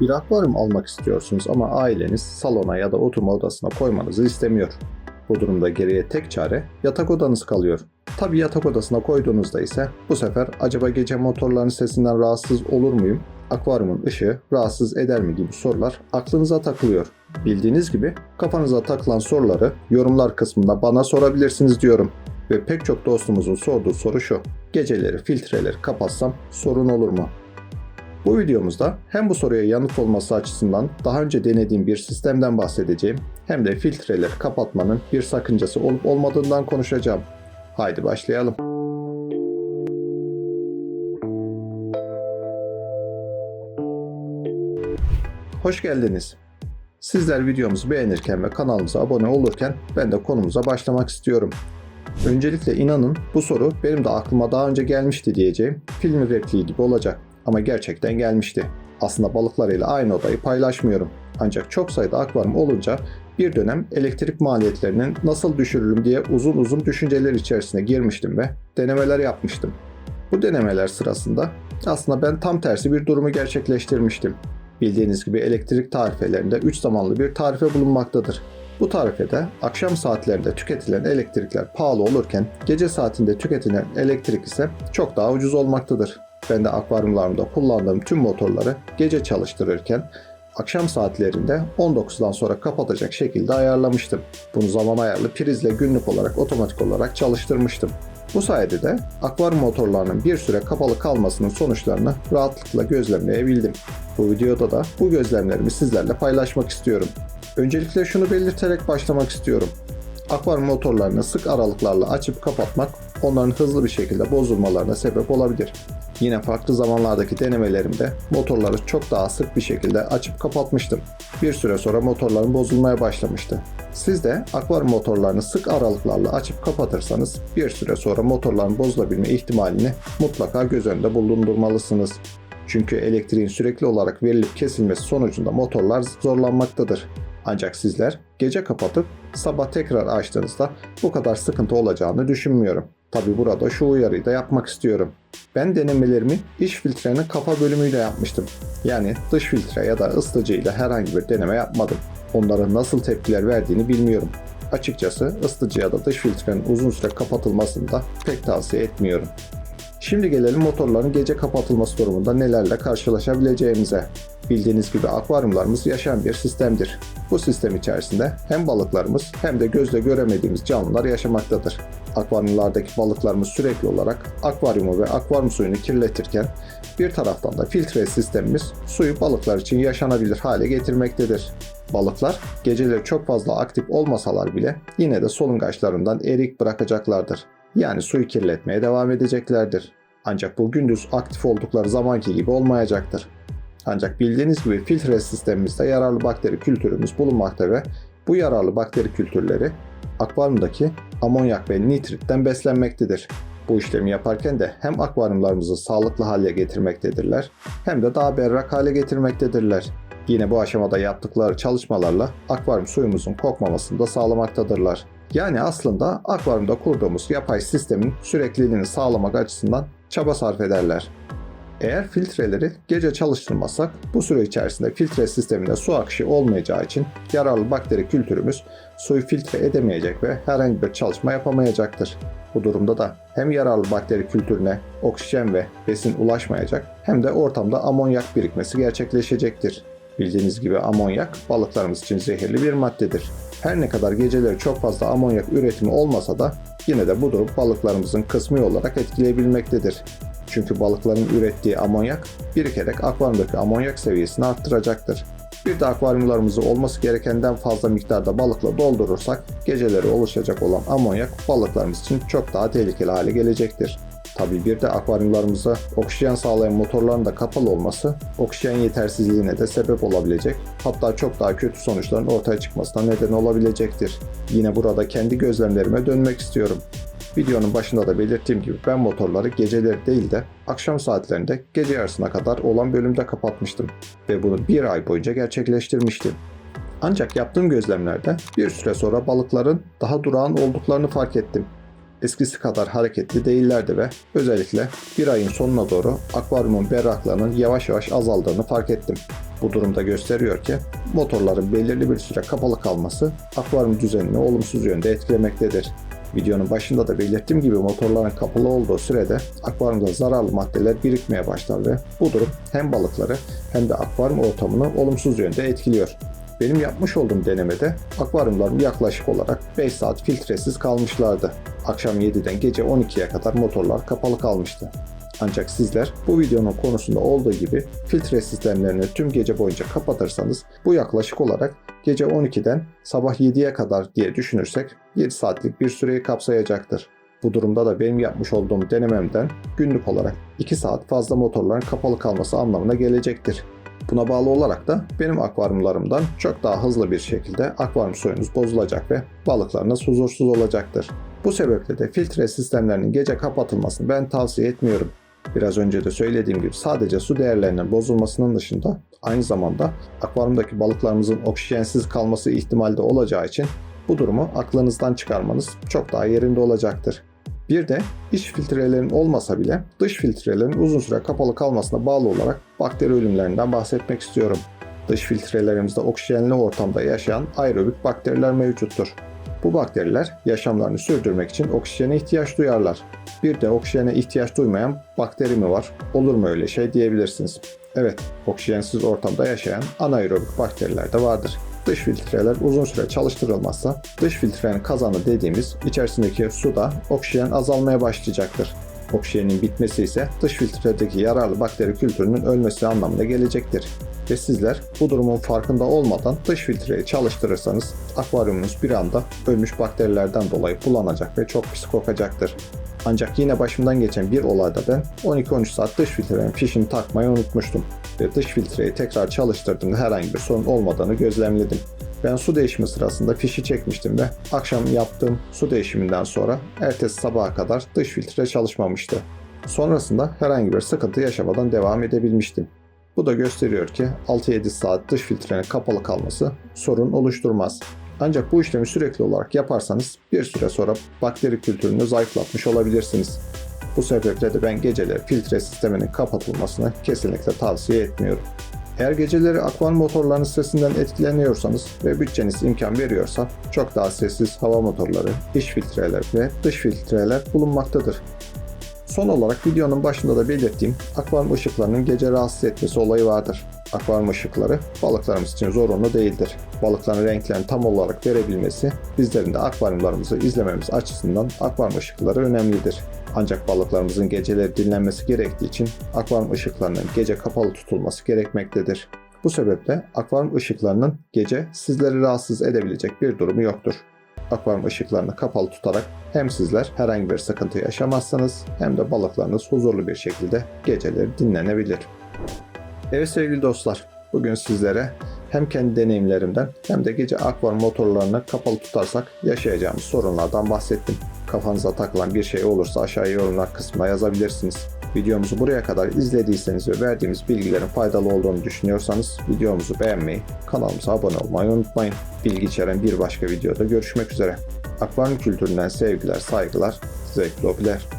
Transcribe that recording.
Bir akvaryum almak istiyorsunuz ama aileniz salona ya da oturma odasına koymanızı istemiyor. Bu durumda geriye tek çare yatak odanız kalıyor. Tabi yatak odasına koyduğunuzda ise bu sefer acaba gece motorların sesinden rahatsız olur muyum? Akvaryumun ışığı rahatsız eder mi gibi sorular aklınıza takılıyor. Bildiğiniz gibi kafanıza takılan soruları yorumlar kısmında bana sorabilirsiniz diyorum. Ve pek çok dostumuzun sorduğu soru şu. Geceleri filtreleri kapatsam sorun olur mu? Bu videomuzda hem bu soruya yanıt olması açısından daha önce denediğim bir sistemden bahsedeceğim hem de filtreleri kapatmanın bir sakıncası olup olmadığından konuşacağım. Haydi başlayalım. Hoş geldiniz. Sizler videomuzu beğenirken ve kanalımıza abone olurken ben de konumuza başlamak istiyorum. Öncelikle inanın bu soru benim de aklıma daha önce gelmişti diyeceğim film repliği gibi olacak ama gerçekten gelmişti. Aslında balıklarıyla aynı odayı paylaşmıyorum. Ancak çok sayıda akvaryum olunca bir dönem elektrik maliyetlerinin nasıl düşürürüm diye uzun uzun düşünceler içerisine girmiştim ve denemeler yapmıştım. Bu denemeler sırasında aslında ben tam tersi bir durumu gerçekleştirmiştim. Bildiğiniz gibi elektrik tarifelerinde 3 zamanlı bir tarife bulunmaktadır. Bu tarifede akşam saatlerinde tüketilen elektrikler pahalı olurken gece saatinde tüketilen elektrik ise çok daha ucuz olmaktadır. Ben de akvaryumlarımda kullandığım tüm motorları gece çalıştırırken akşam saatlerinde 19'dan sonra kapatacak şekilde ayarlamıştım. Bunu zaman ayarlı prizle günlük olarak otomatik olarak çalıştırmıştım. Bu sayede de akvaryum motorlarının bir süre kapalı kalmasının sonuçlarını rahatlıkla gözlemleyebildim. Bu videoda da bu gözlemlerimi sizlerle paylaşmak istiyorum. Öncelikle şunu belirterek başlamak istiyorum. Akvaryum motorlarını sık aralıklarla açıp kapatmak onların hızlı bir şekilde bozulmalarına sebep olabilir. Yine farklı zamanlardaki denemelerimde motorları çok daha sık bir şekilde açıp kapatmıştım. Bir süre sonra motorların bozulmaya başlamıştı. Siz de akvaryum motorlarını sık aralıklarla açıp kapatırsanız bir süre sonra motorların bozulabilme ihtimalini mutlaka göz önünde bulundurmalısınız. Çünkü elektriğin sürekli olarak verilip kesilmesi sonucunda motorlar zorlanmaktadır. Ancak sizler gece kapatıp sabah tekrar açtığınızda bu kadar sıkıntı olacağını düşünmüyorum. Tabi burada şu uyarıyı da yapmak istiyorum. Ben denemelerimi iç filtrenin kafa bölümüyle yapmıştım. Yani dış filtre ya da ısıtıcı ile herhangi bir deneme yapmadım. Onların nasıl tepkiler verdiğini bilmiyorum. Açıkçası ısıtıcı ya da dış filtrenin uzun süre kapatılmasını da pek tavsiye etmiyorum. Şimdi gelelim motorların gece kapatılması durumunda nelerle karşılaşabileceğimize. Bildiğiniz gibi akvaryumlarımız yaşayan bir sistemdir. Bu sistem içerisinde hem balıklarımız hem de gözle göremediğimiz canlılar yaşamaktadır. Akvaryumlardaki balıklarımız sürekli olarak akvaryumu ve akvaryum suyunu kirletirken bir taraftan da filtre sistemimiz suyu balıklar için yaşanabilir hale getirmektedir. Balıklar geceleri çok fazla aktif olmasalar bile yine de solungaçlarından erik bırakacaklardır. Yani suyu kirletmeye devam edeceklerdir. Ancak bu gündüz aktif oldukları zamanki gibi olmayacaktır. Ancak bildiğiniz gibi filtre sistemimizde yararlı bakteri kültürümüz bulunmakta ve bu yararlı bakteri kültürleri akvaryumdaki amonyak ve nitritten beslenmektedir. Bu işlemi yaparken de hem akvaryumlarımızı sağlıklı hale getirmektedirler hem de daha berrak hale getirmektedirler. Yine bu aşamada yaptıkları çalışmalarla akvaryum suyumuzun kokmamasını da sağlamaktadırlar. Yani aslında akvaryumda kurduğumuz yapay sistemin sürekliliğini sağlamak açısından çaba sarf ederler. Eğer filtreleri gece çalıştırmazsak bu süre içerisinde filtre sisteminde su akışı olmayacağı için yararlı bakteri kültürümüz suyu filtre edemeyecek ve herhangi bir çalışma yapamayacaktır. Bu durumda da hem yararlı bakteri kültürüne oksijen ve besin ulaşmayacak hem de ortamda amonyak birikmesi gerçekleşecektir. Bildiğiniz gibi amonyak balıklarımız için zehirli bir maddedir. Her ne kadar geceleri çok fazla amonyak üretimi olmasa da yine de bu durum balıklarımızın kısmi olarak etkileyebilmektedir. Çünkü balıkların ürettiği amonyak birikerek akvaryumdaki amonyak seviyesini arttıracaktır. Bir de akvaryumlarımızı olması gerekenden fazla miktarda balıkla doldurursak geceleri oluşacak olan amonyak balıklarımız için çok daha tehlikeli hale gelecektir. Tabii bir de akvaryumlarımıza oksijen sağlayan motorların da kapalı olması oksijen yetersizliğine de sebep olabilecek hatta çok daha kötü sonuçların ortaya çıkmasına neden olabilecektir. Yine burada kendi gözlemlerime dönmek istiyorum. Videonun başında da belirttiğim gibi ben motorları geceleri değil de akşam saatlerinde gece yarısına kadar olan bölümde kapatmıştım ve bunu bir ay boyunca gerçekleştirmiştim. Ancak yaptığım gözlemlerde bir süre sonra balıkların daha durağan olduklarını fark ettim. Eskisi kadar hareketli değillerdi ve özellikle bir ayın sonuna doğru akvaryumun berraklığının yavaş yavaş azaldığını fark ettim. Bu durumda gösteriyor ki motorların belirli bir süre kapalı kalması akvaryum düzenini olumsuz yönde etkilemektedir. Videonun başında da belirttiğim gibi motorların kapalı olduğu sürede akvaryumda zararlı maddeler birikmeye başlar ve bu durum hem balıkları hem de akvaryum ortamını olumsuz yönde etkiliyor. Benim yapmış olduğum denemede akvaryumlarım yaklaşık olarak 5 saat filtresiz kalmışlardı. Akşam 7'den gece 12'ye kadar motorlar kapalı kalmıştı. Ancak sizler bu videonun konusunda olduğu gibi filtre sistemlerini tüm gece boyunca kapatırsanız bu yaklaşık olarak gece 12'den sabah 7'ye kadar diye düşünürsek 7 saatlik bir süreyi kapsayacaktır. Bu durumda da benim yapmış olduğum denememden günlük olarak 2 saat fazla motorların kapalı kalması anlamına gelecektir. Buna bağlı olarak da benim akvaryumlarımdan çok daha hızlı bir şekilde akvaryum suyunuz bozulacak ve balıklarınız huzursuz olacaktır. Bu sebeple de filtre sistemlerinin gece kapatılmasını ben tavsiye etmiyorum. Biraz önce de söylediğim gibi sadece su değerlerinin bozulmasının dışında aynı zamanda akvaryumdaki balıklarımızın oksijensiz kalması ihtimali de olacağı için bu durumu aklınızdan çıkarmanız çok daha yerinde olacaktır. Bir de iç filtrelerin olmasa bile dış filtrelerin uzun süre kapalı kalmasına bağlı olarak bakteri ölümlerinden bahsetmek istiyorum. Dış filtrelerimizde oksijenli ortamda yaşayan aerobik bakteriler mevcuttur. Bu bakteriler yaşamlarını sürdürmek için oksijene ihtiyaç duyarlar. Bir de oksijene ihtiyaç duymayan bakteri mi var? Olur mu öyle şey diyebilirsiniz. Evet, oksijensiz ortamda yaşayan anaerobik bakteriler de vardır. Dış filtreler uzun süre çalıştırılmazsa dış filtrenin kazanı dediğimiz içerisindeki suda oksijen azalmaya başlayacaktır. Oksijenin bitmesi ise dış filtredeki yararlı bakteri kültürünün ölmesi anlamına gelecektir. Ve sizler bu durumun farkında olmadan dış filtreyi çalıştırırsanız akvaryumunuz bir anda ölmüş bakterilerden dolayı bulanacak ve çok pis kokacaktır. Ancak yine başımdan geçen bir olayda ben 12-13 saat dış filtrenin fişini takmayı unutmuştum ve dış filtreyi tekrar çalıştırdığımda herhangi bir sorun olmadığını gözlemledim. Ben su değişimi sırasında fişi çekmiştim ve akşam yaptığım su değişiminden sonra ertesi sabaha kadar dış filtre çalışmamıştı. Sonrasında herhangi bir sıkıntı yaşamadan devam edebilmiştim. Bu da gösteriyor ki 6-7 saat dış filtrenin kapalı kalması sorun oluşturmaz. Ancak bu işlemi sürekli olarak yaparsanız bir süre sonra bakteri kültürünü zayıflatmış olabilirsiniz. Bu sebeple de ben geceleri filtre sisteminin kapatılmasını kesinlikle tavsiye etmiyorum. Eğer geceleri akvaryum motorlarının sesinden etkileniyorsanız ve bütçeniz imkan veriyorsa çok daha sessiz hava motorları, iç filtreler ve dış filtreler bulunmaktadır. Son olarak videonun başında da belirttiğim akvaryum ışıklarının gece rahatsız etmesi olayı vardır. Akvaryum ışıkları balıklarımız için zorunlu değildir. Balıkların renklerini tam olarak verebilmesi, bizlerin de akvaryumlarımızı izlememiz açısından akvaryum ışıkları önemlidir. Ancak balıklarımızın geceleri dinlenmesi gerektiği için akvaryum ışıklarının gece kapalı tutulması gerekmektedir. Bu sebeple akvaryum ışıklarının gece sizleri rahatsız edebilecek bir durumu yoktur. Akvaryum ışıklarını kapalı tutarak hem sizler herhangi bir sıkıntı yaşamazsınız hem de balıklarınız huzurlu bir şekilde geceleri dinlenebilir. Evet sevgili dostlar, bugün sizlere hem kendi deneyimlerimden hem de gece akvaryum motorlarını kapalı tutarsak yaşayacağımız sorunlardan bahsettim. Kafanıza takılan bir şey olursa aşağıya yorumlar kısmına yazabilirsiniz. Videomuzu buraya kadar izlediyseniz ve verdiğimiz bilgilerin faydalı olduğunu düşünüyorsanız videomuzu beğenmeyi, kanalımıza abone olmayı unutmayın. Bilgi içeren bir başka videoda görüşmek üzere. Akvaryum kültüründen sevgiler, saygılar, zevkli hobiler.